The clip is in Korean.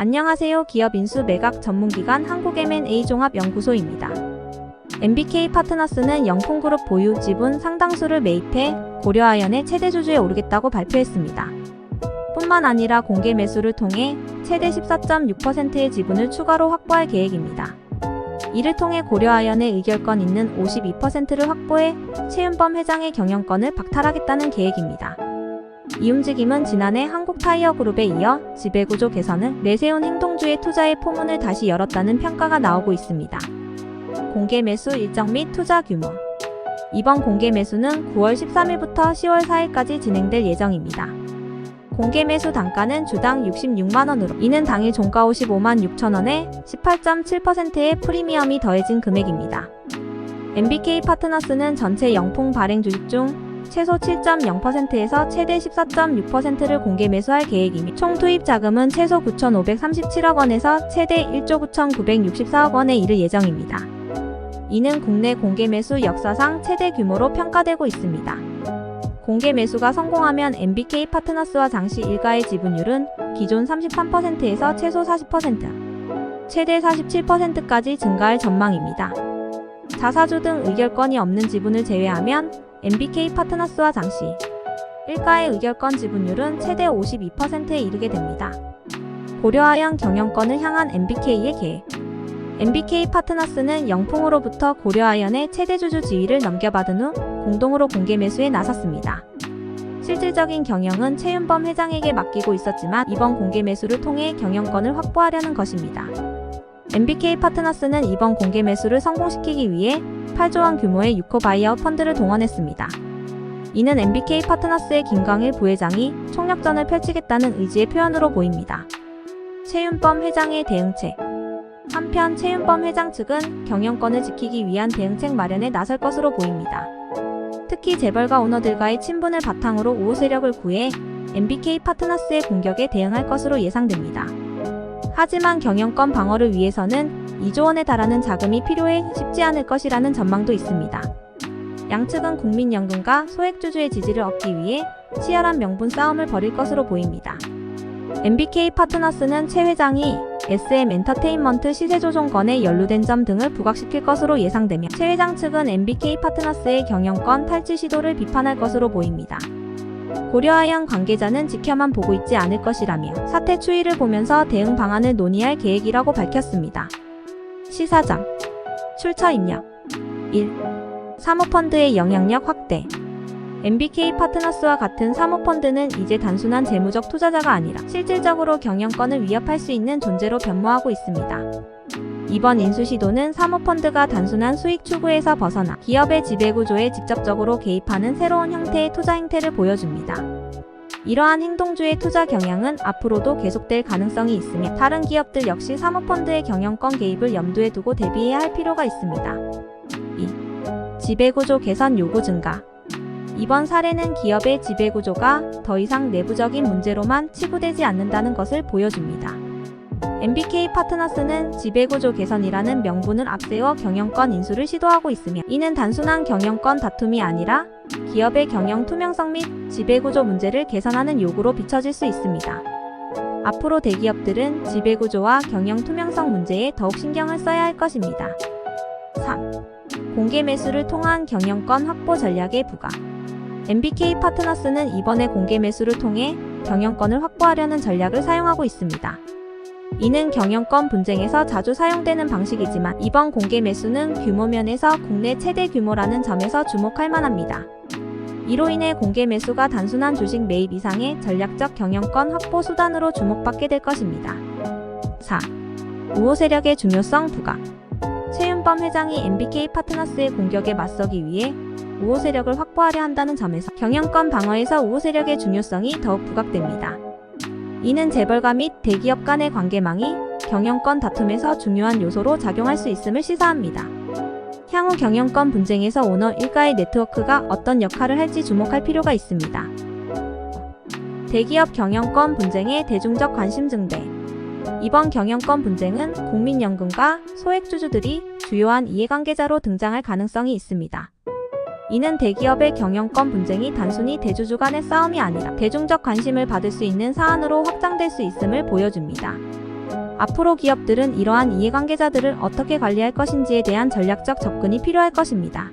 안녕하세요. 기업 인수 매각 전문기관 한국M&A 종합연구소입니다. MBK 파트너스는 영풍그룹 보유 지분 상당수를 매입해 고려아연의 최대 주주에 오르겠다고 발표했습니다. 뿐만 아니라 공개 매수를 통해 최대 14.6%의 지분을 추가로 확보할 계획입니다. 이를 통해 고려아연의 의결권 있는 52%를 확보해 최윤범 회장의 경영권을 박탈하겠다는 계획입니다. 이 움직임은 지난해 한국타이어그룹에 이어 지배구조 개선을 내세운 행동주의 투자의 포문을 다시 열었다는 평가가 나오고 있습니다. 공개 매수 일정 및 투자 규모 이번 공개 매수는 9월 13일부터 10월 4일까지 진행될 예정입니다. 공개 매수 단가는 주당 66만원으로 이는 당일 종가 55만 6천원에 18.7%의 프리미엄이 더해진 금액입니다. MBK 파트너스는 전체 영풍 발행 주식 중 최소 7.0%에서 최대 14.6%를 공개 매수할 계획이며 총 투입 자금은 최소 9,537억 원에서 최대 1조 9,964억 원에 이를 예정입니다. 이는 국내 공개 매수 역사상 최대 규모로 평가되고 있습니다. 공개 매수가 성공하면 MBK 파트너스와 장시 일가의 지분율은 기존 33%에서 최소 40%, 최대 47%까지 증가할 전망입니다. 자사주 등 의결권이 없는 지분을 제외하면 MBK 파트너스와 장시 일가의 의결권 지분율은 최대 52%에 이르게 됩니다. 고려아연 경영권을 향한 MBK의 계획 MBK 파트너스는 영풍으로부터 고려아연의 최대 주주 지위를 넘겨받은 후 공동으로 공개 매수에 나섰습니다. 실질적인 경영은 최윤범 회장에게 맡기고 있었지만 이번 공개 매수를 통해 경영권을 확보하려는 것입니다. MBK 파트너스는 이번 공개 매수를 성공시키기 위해 8조 원 규모의 유코 바이아웃 펀드를 동원했습니다. 이는 MBK 파트너스의 김광일 부회장이 총력전을 펼치겠다는 의지의 표현으로 보입니다. 최윤범 회장의 대응책 한편 최윤범 회장 측은 경영권을 지키기 위한 대응책 마련에 나설 것으로 보입니다. 특히 재벌가 오너들과의 친분을 바탕으로 우호 세력을 구해 MBK 파트너스의 공격에 대응할 것으로 예상됩니다. 하지만 경영권 방어를 위해서는 2조 원에 달하는 자금이 필요해 쉽지 않을 것이라는 전망도 있습니다. 양측은 국민연금과 소액주주의 지지를 얻기 위해 치열한 명분 싸움을 벌일 것으로 보입니다. MBK 파트너스는 최 회장이 SM 엔터테인먼트 시세 조종건에 연루된 점 등을 부각시킬 것으로 예상되며 최 회장 측은 MBK 파트너스의 경영권 탈취 시도를 비판할 것으로 보입니다. 고려아연 관계자는 지켜만 보고 있지 않을 것이라며 사태 추이를 보면서 대응 방안을 논의할 계획이라고 밝혔습니다. 시사점 출처 입력 1. 사모펀드의 영향력 확대 MBK 파트너스와 같은 사모펀드는 이제 단순한 재무적 투자자가 아니라 실질적으로 경영권을 위협할 수 있는 존재로 변모하고 있습니다. 이번 인수 시도는 사모펀드가 단순한 수익 추구에서 벗어나 기업의 지배구조에 직접적으로 개입하는 새로운 형태의 투자 행태를 보여줍니다. 이러한 행동주의 투자 경향은 앞으로도 계속될 가능성이 있으며 다른 기업들 역시 사모펀드의 경영권 개입을 염두에 두고 대비해야 할 필요가 있습니다. 2. 지배구조 개선 요구 증가 이번 사례는 기업의 지배구조가 더 이상 내부적인 문제로만 치부되지 않는다는 것을 보여줍니다. MBK 파트너스는 지배구조 개선이라는 명분을 앞세워 경영권 인수를 시도하고 있으며 이는 단순한 경영권 다툼이 아니라 기업의 경영 투명성 및 지배구조 문제를 개선하는 요구로 비춰질 수 있습니다. 앞으로 대기업들은 지배구조와 경영 투명성 문제에 더욱 신경을 써야 할 것입니다. 3. 공개 매수를 통한 경영권 확보 전략의 부과 MBK 파트너스는 이번에 공개 매수를 통해 경영권을 확보하려는 전략을 사용하고 있습니다. 이는 경영권 분쟁에서 자주 사용되는 방식이지만 이번 공개 매수는 규모 면에서 국내 최대 규모라는 점에서 주목할 만합니다. 이로 인해 공개 매수가 단순한 주식 매입 이상의 전략적 경영권 확보 수단으로 주목받게 될 것입니다. 4. 우호 세력의 중요성 부각 최윤범 회장이 MBK 파트너스의 공격에 맞서기 위해 우호 세력을 확보하려 한다는 점에서 경영권 방어에서 우호 세력의 중요성이 더욱 부각됩니다. 이는 재벌가 및 대기업 간의 관계망이 경영권 다툼에서 중요한 요소로 작용할 수 있음을 시사합니다. 향후 경영권 분쟁에서 오너 일가의 네트워크가 어떤 역할을 할지 주목할 필요가 있습니다. 대기업 경영권 분쟁의 대중적 관심 증대 이번 경영권 분쟁은 국민연금과 소액주주들이 주요한 이해관계자로 등장할 가능성이 있습니다. 이는 대기업의 경영권 분쟁이 단순히 대주주 간의 싸움이 아니라 대중적 관심을 받을 수 있는 사안으로 확장될 수 있음을 보여줍니다. 앞으로 기업들은 이러한 이해관계자들을 어떻게 관리할 것인지에 대한 전략적 접근이 필요할 것입니다.